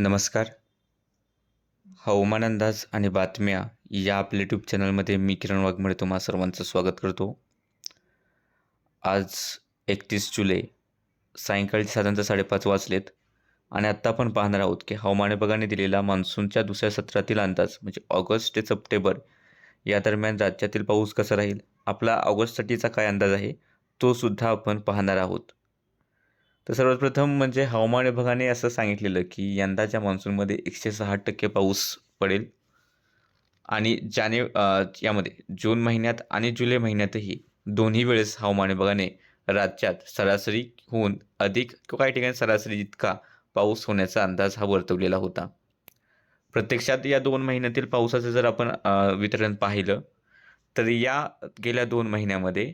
नमस्कार. हवामान अंदाज आणि बातम्या या आपल्या यूट्यूब चॅनलमध्ये मी किरण वाघमळे तुम्हा सर्वांचं स्वागत करतो. आज एकतीस जुलै सायंकाळी साधारणतः साडेपाच वाजलेत आणि आत्ता आपण पाहणार आहोत की हवामान विभागाने दिलेला मान्सूनच्या दुसऱ्या सत्रातील अंदाज म्हणजे ऑगस्ट ते सप्टेंबर या दरम्यान राज्यातील पाऊस कसा राहील आपला ऑगस्टसाठीचा काय अंदाज आहे तो सुद्धा आपण पाहणार आहोत. तर सर्वात प्रथम म्हणजे हवामान विभागाने असं सांगितलेलं की यंदाच्या मान्सूनमध्ये एकशे सहा टक्के पाऊस पडेल. आणि जाने यामध्ये जून महिन्यात आणि जुलै महिन्यातही दोन्ही वेळेस हवामान विभागाने राज्यात सरासरी होऊन अधिक किंवा काही ठिकाणी सरासरी इतका पाऊस होण्याचा अंदाज हा वर्तवलेला होता. प्रत्यक्षात या दोन महिन्यातील पावसाचं जर आपण वितरण पाहिलं तर या गेल्या दोन महिन्यामध्ये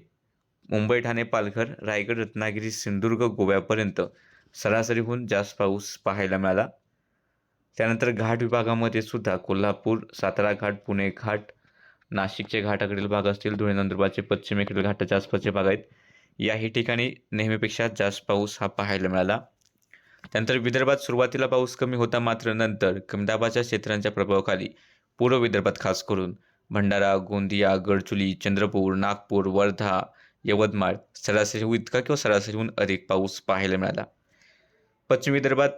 मुंबई ठाणे पालघर रायगड रत्नागिरी सिंधुदुर्ग गोव्यापर्यंत सरासरीहून जास्त पाऊस पाहायला मिळाला. त्यानंतर घाट विभागामध्ये सुद्धा कोल्हापूर सातारा घाट पुणे घाट नाशिकचे घाटाकडील भाग असतील धुळे नंदुरबारचे पश्चिमेकडील घाटाच्या आसपासचे भाग आहेत. याही ठिकाणी नेहमीपेक्षा जास्त पाऊस हा पाहायला मिळाला. त्यानंतर विदर्भात सुरुवातीला पाऊस कमी होता मात्र नंतर कमदाबाच्या क्षेत्रांच्या प्रभावाखाली पूर्व विदर्भात खास करून भंडारा गोंदिया गडचुली चंद्रपूर नागपूर वर्धा यवतमाळ सरासरीहून इतका किंवा सरासरीहून अधिक पाऊस पाहायला मिळाला. पश्चिम विदर्भात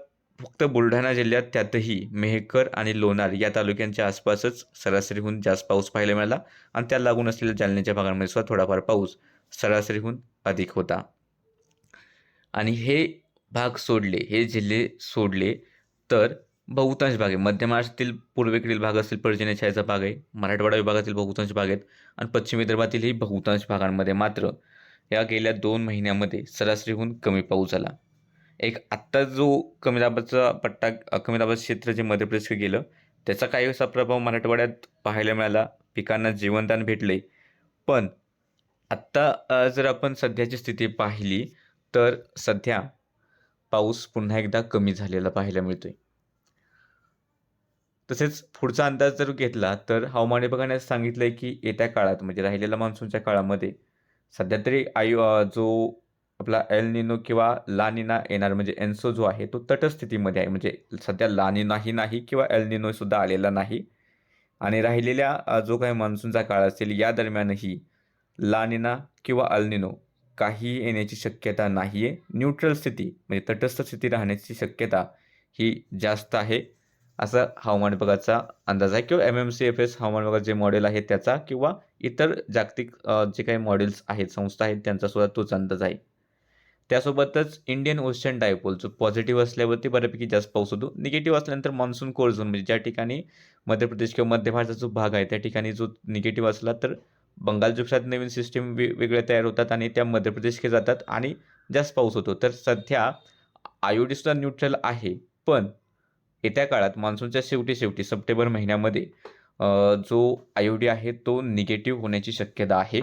फक्त बुलढाणा जिल्ह्यात त्यातही मेहकर आणि लोणार या तालुक्यांच्या आसपासच सरासरीहून जास्त पाऊस पाहायला मिळाला आणि त्या लागून असलेल्या जालन्याच्या भागांमध्ये सुद्धा थोडाफार पाऊस सरासरीहून अधिक होता. आणि हे भाग सोडले हे जिल्हे सोडले तर बहुतांश भाग आहे. मध्य महाराष्ट्रातील पूर्वेकडील भाग असतील पर्जन्य भाग आहे. मराठवाडा विभागातील बहुतांश भाग आहेत. आणि पश्चिम विदर्भातीलही बहुतांश भागांमध्ये मात्र या गेल्या दोन महिन्यामध्ये सरासरीहून कमी पाऊस झाला. एक आत्ता जो कमी दाबाचा पट्टा कमी दाबाचं क्षेत्र जे मध्य प्रदेशकडे गेलं त्याचा काही असा प्रभाव मराठवाड्यात पाहायला मिळाला. पिकांना जीवनदान भेटले. पण आत्ता जर आपण सध्याची स्थिती पाहिली तर सध्या पाऊस पुन्हा एकदा कमी झालेला पाहायला मिळतोय. तसेच पुढचा अंदाज जर घेतला तर हवामान विभागाने सांगितलं सांगितलंय की येत्या काळात म्हणजे राहिलेल्या मान्सूनच्या काळामध्ये सध्या तरी आयु जो आपला एल निनो किंवा लानिना येणार म्हणजे एन्सो जो आहे तो तटस्थितीमध्ये आहे. म्हणजे सध्या लानिनाही नाही किंवा एल निनो सुद्धा आलेला नाही. आणि राहिलेल्या जो काही मान्सूनचा काळ असेल या दरम्यानही लानिना किंवा अल्निनो काही येण्याची शक्यता नाही आहे न्यूट्रल स्थिती म्हणजे तटस्थ स्थिती राहण्याची शक्यता ही जास्त आहे. असं हवामान विभागाचा अंदाज आहे. किंवा M M C F S हवामान विभागाचे जे मॉडेल आहे त्याचा किंवा इतर जागतिक जे काही मॉडेल्स आहेत संस्था आहेत त्यांचा सुद्धा तोच अंदाज आहे. त्यासोबतच इंडियन ओशन डायपोल जो पॉझिटिव्ह असल्यावरती बऱ्यापैकी जास्त पाऊस होतो. निगेटिव्ह असल्यानंतर मान्सून कोर झोन म्हणजे ज्या ठिकाणी मध्य प्रदेश किंवा मध्य भारताचा जो भाग आहे त्या ठिकाणी जो निगेटिव्ह असला तर बंगालच्या उपसात नवीन सिस्टीम वे तयार होतात आणि त्या मध्य प्रदेशकडे जातात आणि जास्त पाऊस होतो. तर सध्या आयोडीसुद्धा न्यूट्रल आहे. पण येत्या काळात मान्सूनच्या शेवटी शेवटी सप्टेंबर महिन्यामध्ये जो आयोडी आहे तो निगेटिव्ह होण्याची शक्यता आहे.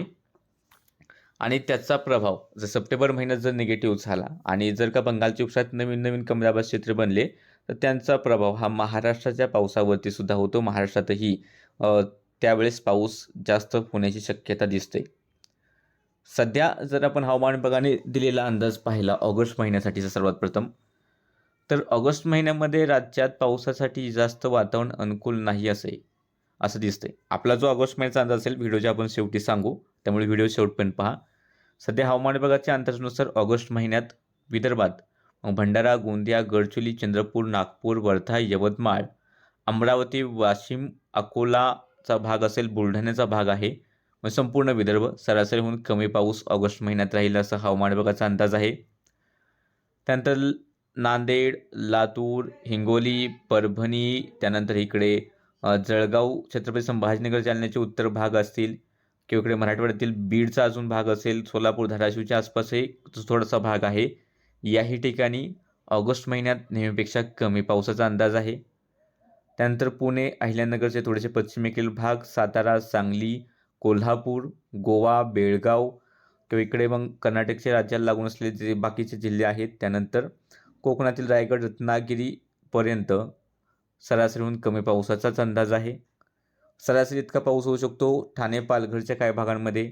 आणि त्याचा प्रभाव जर सप्टेंबर महिन्यात जर निगेटिव्ह झाला आणि जर का बंगालच्या उपसात नवीन नवीन कमदाबाद क्षेत्र बनले तर त्यांचा प्रभाव हा महाराष्ट्राच्या पावसावरती सुद्धा होतो. महाराष्ट्रातही त्यावेळेस पाऊस जास्त होण्याची शक्यता दिसते. सध्या जर आपण हवामान विभागाने दिलेला अंदाज पाहिला ऑगस्ट महिन्यासाठीचा सर्वात प्रथम तर ऑगस्ट महिन्यामध्ये राज्यात पावसासाठी जास्त वातावरण अनुकूल नाही असे असं दिसतंय. आपला जो ऑगस्ट महिन्याचा अंदाज असेल व्हिडिओच्या आपण शेवटी सांगू त्यामुळे व्हिडिओ शेवटपर्यंत पहा. सध्या हवामान विभागाच्या अंदाजानुसार ऑगस्ट महिन्यात विदर्भात भंडारा गोंदिया गडचिरोली चंद्रपूर नागपूर वर्धा यवतमाळ अमरावती वाशिम अकोलाचा भाग असेल बुलढाण्याचा भाग आहे. मग संपूर्ण विदर्भ सरासरीहून कमी पाऊस ऑगस्ट महिन्यात राहील असा हवामान विभागाचा अंदाज आहे. त्यानंतर नांदेड लातूर हिंगोली परभणी त्यानंतर इकडे जळगाव छत्रपती संभाजीनगर जालन्याचे उत्तर भाग असतील किंवा इकडे मराठवाड्यातील बीडचा अजून भाग असेल सोलापूर धाराशिवच्या आसपासही थोडासा भाग आहे. याही ठिकाणी ऑगस्ट महिन्यात नेहमीपेक्षा कमी पावसाचा अंदाज आहे. त्यानंतर पुणे अहिल्यानगरचे थोडेसे पश्चिमेकडील भाग सातारा सांगली कोल्हापूर गोवा बेळगाव किंवा इकडे मग कर्नाटकच्या राज्याला लागून असलेले जे बाकीचे जिल्हे आहेत त्यानंतर कोकणातील रायगड रत्नागिरीपर्यंत सरासरीहून कमी पावसाचाच अंदाज आहे. सरासरी इतका पाऊस होऊ शकतो ठाणे पालघरच्या काही भागांमध्ये.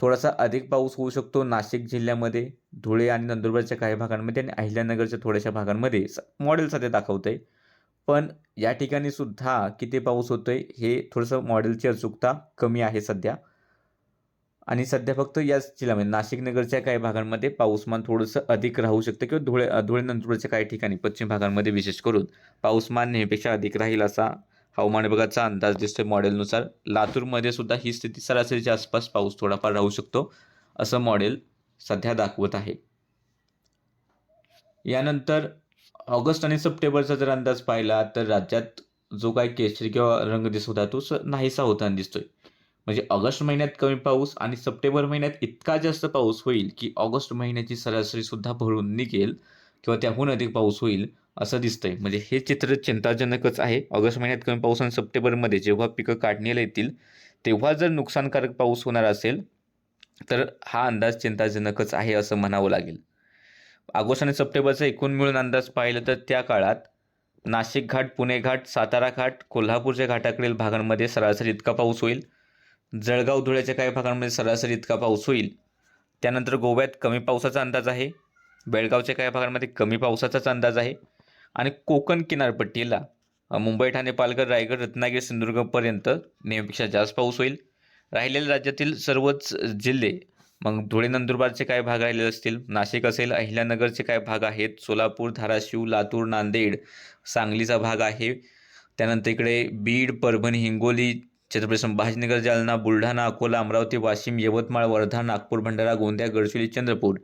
थोडासा अधिक पाऊस होऊ शकतो नाशिक जिल्ह्यामध्ये धुळे आणि नंदुरबारच्या काही भागांमध्ये आणि अहिल्यानगरच्या थोड्याशा भागांमध्ये. स मॉडेल सध्या दाखवतं आहे पण या ठिकाणी सुद्धा किती पाऊस होतो आहे हे थोडंसं मॉडेलची अचूकता कमी आहे सध्या. आणि सध्या फक्त याच जिल्ह्यामध्ये म्हणजे नाशिक नगरच्या काही भागांमध्ये पाऊसमान थोडंसं अधिक राहू शकतं किंवा धुळे धुळे नंदुरबारच्या काही ठिकाणी पश्चिम भागांमध्ये विशेष करून पाऊसमान नेहमीपेक्षा अधिक राहील असा हवामान विभागाचा अंदाज दिसतोय मॉडेलनुसार. लातूरमध्ये सुद्धा ही स्थिती सरासरीच्या आसपास पाऊस थोडाफार राहू शकतो असं मॉडेल सध्या दाखवत आहे. यानंतर ऑगस्ट आणि सप्टेंबरचा जर अंदाज पाहिला तर राज्यात जो काही केशरी किंवा रंग दिसत होता तो स नाहीसा होताना दिसतोय. म्हणजे ऑगस्ट महिन्यात कमी पाऊस आणि सप्टेंबर महिन्यात इतका जास्त पाऊस होईल की ऑगस्ट महिन्याची सरासरीसुद्धा भरून निघेल किंवा त्याहून अधिक पाऊस होईल असं दिसतंय. म्हणजे हे चित्र चिंताजनकच आहे. ऑगस्ट महिन्यात कमी पाऊस आणि सप्टेंबरमध्ये जेव्हा पिकं काढणीला येतील तेव्हा जर नुकसानकारक पाऊस होणार असेल तर हा अंदाज चिंताजनकच आहे असं म्हणावं लागेल. ऑगस्ट आणि सप्टेंबरचा एकूण मिळून अंदाज पाहिलं तर त्या काळात नाशिक घाट पुणे घाट सातारा घाट कोल्हापूरच्या घाटाकडील भागांमध्ये सरासरी इतका पाऊस होईल. जळगाव धुळ्याच्या काही भागांमध्ये सरासरी इतका पाऊस होईल. त्यानंतर गोव्यात कमी पावसाचा अंदाज आहे. बेळगावच्या काही भागांमध्ये कमी पावसाचाच अंदाज आहे. आणि कोकण किनारपट्टीला मुंबई ठाणे पालघर रायगड रत्नागिरी सिंधुदुर्गपर्यंत नेहमीपेक्षा जास्त पाऊस होईल. राहिलेल्या राज्यातील सर्वच जिल्हे मग धुळे नंदुरबारचे काय भाग राहिलेले असतील. नाशिक असेल अहिल्यानगरचे काय भाग आहेत. सोलापूर धाराशिव लातूर नांदेड सांगलीचा भाग आहे. त्यानंतर इकडे बीड परभणी हिंगोली छत्रपती संभाजीनगर जालना बुलढाणा अकोला अमरावती वाशिम यवतमाळ वर्धा नागपूर भंडारा गोंदिया गडचिरोली चंद्रपूर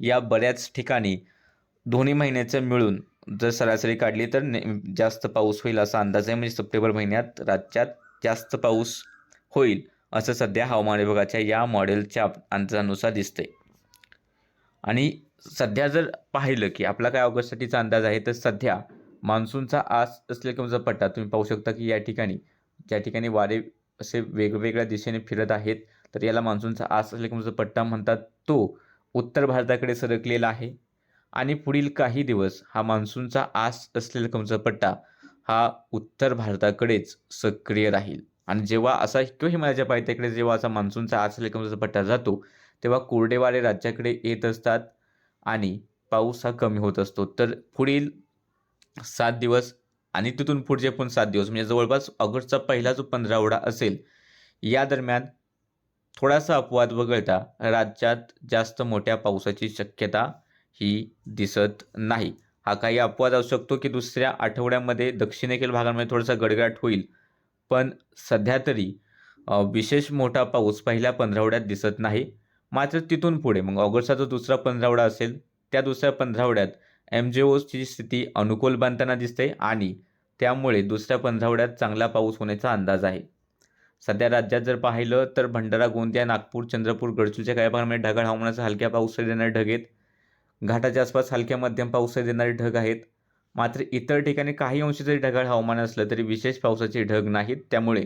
या बऱ्याच ठिकाणी दोन्ही महिन्याचं मिळून जर सरासरी काढली तर ने जास्त पाऊस होईल असा अंदाज आहे. म्हणजे सप्टेंबर महिन्यात राज्यात जास्त पाऊस होईल असं सध्या हवामान विभागाच्या या मॉडेलच्या अंदाजानुसार दिसते आणि सध्या जर पाहिलं की आपला काय ऑगस्टसाठीचा अंदाज आहे तर सध्या मान्सूनचा आस असलेला पट्टा तुम्ही पाहू शकता की या ठिकाणी ज्या ठिकाणी वारे असे वेगवेगळ्या दिशेने फिरत आहेत तर याला मान्सूनचा आस असलेला पट्टा म्हणतात तो उत्तर भारताकडे सरकलेला आहे. आणि पुढील काही दिवस हा मान्सूनचा आस असलेला कमचा पट्टा हा उत्तर भारताकडेच सक्रिय राहील. आणि जेव्हा असा किंवा हिमालयाच्या पायथ्याकडे जेव्हा असा मान्सूनचा आस असलेला कमचा पट्टा जातो तेव्हा कोरडेवारे राज्याकडे येत असतात आणि पाऊस हा कमी होत असतो. तर पुढील सात दिवस आणि तिथून पुढचे पण सात दिवस म्हणजे जवळपास ऑगस्टचा पहिला जो पंधरावडा असेल या दरम्यान थोडासा अपवाद वगळता राज्यात जास्त मोठ्या पावसाची शक्यता ही दिसत नाही. हा काही अपवाद असू शकतो की दुसऱ्या आठवड्यामध्ये दक्षिणेकडील भागांमध्ये थोडासा गडगडाट होईल पण सध्या तरी विशेष मोठा पाऊस पहिल्या पंधरावड्यात दिसत नाही. मात्र तिथून पुढे मग ऑगस्टचा जो दुसरा पंधरावडा असेल त्या दुसऱ्या पंधरावड्यात एम जे ओची स्थिती अनुकूल बनताना दिसते आणि त्यामुळे दुसऱ्या पंधरावड्यात चांगला पाऊस होण्याचा अंदाज आहे. सध्या राज्यात जर पाहिलं तर भंडारा गोंदिया नागपूर चंद्रपूर गडचूच्या काही भागामध्ये ढगाळ हवामानाचा हलक्या पाऊस देणारे ढग आहेत. घाटाच्या आसपास हलक्या मध्यम पाऊस देणारे ढग आहेत. मात्र इतर ठिकाणी काही अंशी जरी ढगाळ हवामान असलं तरी विशेष पावसाचे ढग नाहीत. त्यामुळे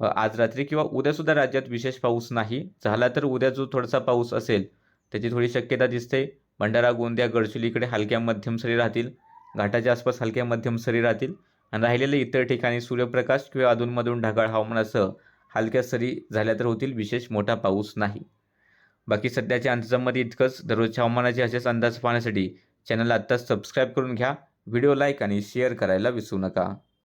आज रात्री किंवा उद्यासुद्धा राज्यात विशेष पाऊस नाही. झाला तर उद्या जो थोडासा पाऊस असेल त्याची थोडी शक्यता दिसते. भंडारा गोंदिया गडचिरोली हलक्या मध्यम सरी राहतील. घाटाच्या आसपास हलक्या मध्यम सरी राहतील. आणि राहिलेल्या इतर ठिकाणी सूर्यप्रकाश किंवा अधूनमधून ढगाळ हवामानासह हलक्या सरी झाल्या तर होतील. विशेष मोठा पाऊस नाही. बाकी सध्याच्या अंदाजामध्ये इतकंच. दररोजच्या हवामानाचे असेच अंदाज पाहण्यासाठी चॅनल आत्ताच सबस्क्राईब करून घ्या. व्हिडिओ लाईक आणि शेअर करायला विसरू नका.